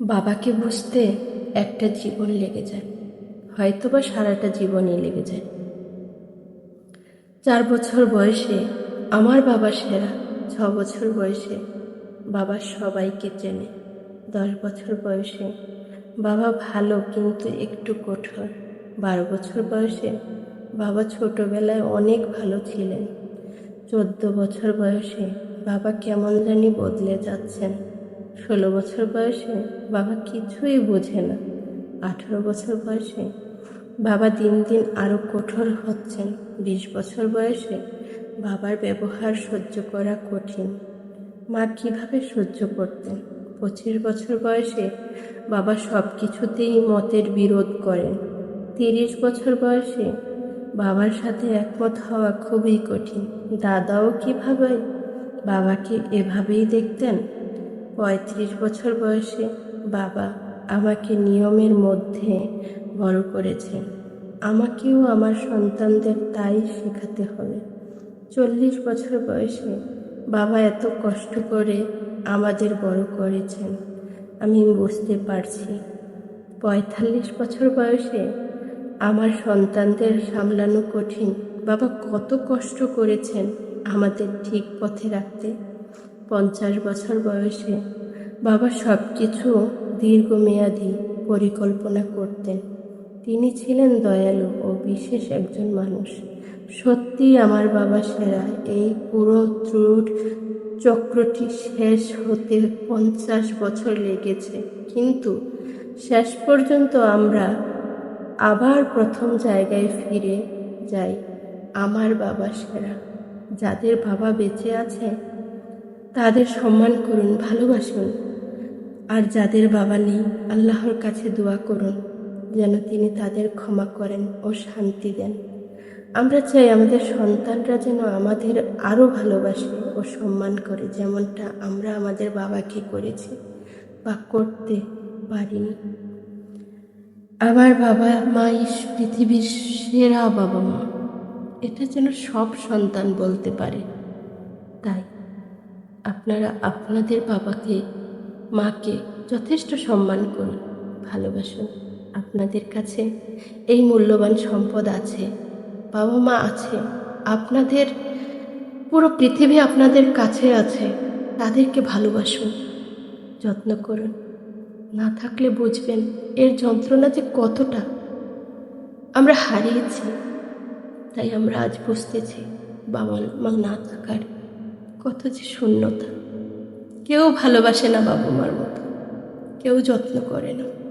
বাবাকে বুঝতে একটা জীবন লেগে যায়। হয়তোবা সারাটা জীবনই লেগে যায়। চার বছর বয়সে আমার বাবা সেরা, ছ বছর বয়সে বাবা সবাইকে চেনে। দশ বছর বয়সে বাবা ভালো কিন্তু একটু কঠোর। বারো বছর বয়সে বাবা ছোটবেলায় অনেক ভালো ছিলেন। চোদ্দ বছর বয়সে বাবা কেমন জানি বদলে যাচ্ছেন। ষোলো বছর বয়সে বাবা কিছুই বোঝে না। আঠেরো বছর বয়সে বাবা দিন দিন আরও কঠোর হচ্ছেন। বিশ বছর বয়সে বাবার ব্যবহার সহ্য করা কঠিন। মা কীভাবে সহ্য করতেন? পঁচিশ বছর বয়সে বাবা সব কিছুতেই মতের বিরোধ করেন। তিরিশ বছর বয়সে বাবার সাথে একমত হওয়া খুবই কঠিন। দাদাও কীভাবে বাবাকে এভাবেই দেখতেন? পঁয়ত্রিশ বছর বয়সে বাবা আমাকে নিয়মের মধ্যে বড় করেছেন। আমাকেও আমার সন্তানদের তাই শেখাতে হবে। চল্লিশ বছর বয়সে বাবা এত কষ্ট করে আমাদের বড় করেছেন। আমি বুঝতে পারছি। পঁয়তাল্লিশ বছর বয়সে আমার সন্তানদের সামলানো কঠিন। বাবা কত কষ্ট করেছেন আমাদের ঠিক পথে রাখতে। পঞ্চাশ বছর বয়সে বাবা সব কিছু দীর্ঘমেয়াদী পরিকল্পনা করতেন। তিনি ছিলেন দয়ালু ও বিশেষ একজন মানুষ। সত্যি আমার বাবা সেরা। এই পুরো ত্রুট চক্রটি শেষ হতে পঞ্চাশ বছর লেগেছে। কিন্তু শেষ পর্যন্ত আমরা আবার প্রথম জায়গায় ফিরে যাই। আমার বাবা সেরা। যাদের বাবা বেঁচে আছে তাদের সম্মান করুন, ভালোবাসুন। আর যাদের বাবা নেই, আল্লাহর কাছে দোয়া করুন, যেন তিনি তাদের ক্ষমা করেন ও শান্তি দেন। আমরা চাই আমাদের সন্তানরা যেন আমাদের আরও ভালোবাসে ও সম্মান করে, যেমনটা আমরা আমাদের বাবাকে করেছি, বা করতে পারিনি। আমার বাবা, মা পৃথিবীর সেরা বাবা মা। এটা যেন সব সন্তান বলতে পারে। আপনারা আপনাদের বাবাকে, মাকে যথেষ্ট সম্মান করুন, ভালোবাসুন। আপনাদের কাছে এই মূল্যবান সম্পদ আছে বাবা মা আছে, আপনাদের পুরো পৃথিবী আপনাদের কাছে আছে, তাদেরকে ভালোবাসুন, যত্ন করুন। না থাকলে বুঝবেন এর যন্ত্রণা যে কতটা। আমরা হারিয়েছি, তাই আমরা আজ বুঝতেছি বাবা মা না থাকার কত যে শূন্যতা। কেউ ভালোবাসে না বাবা মার মতো। কেউ যত্ন করে না।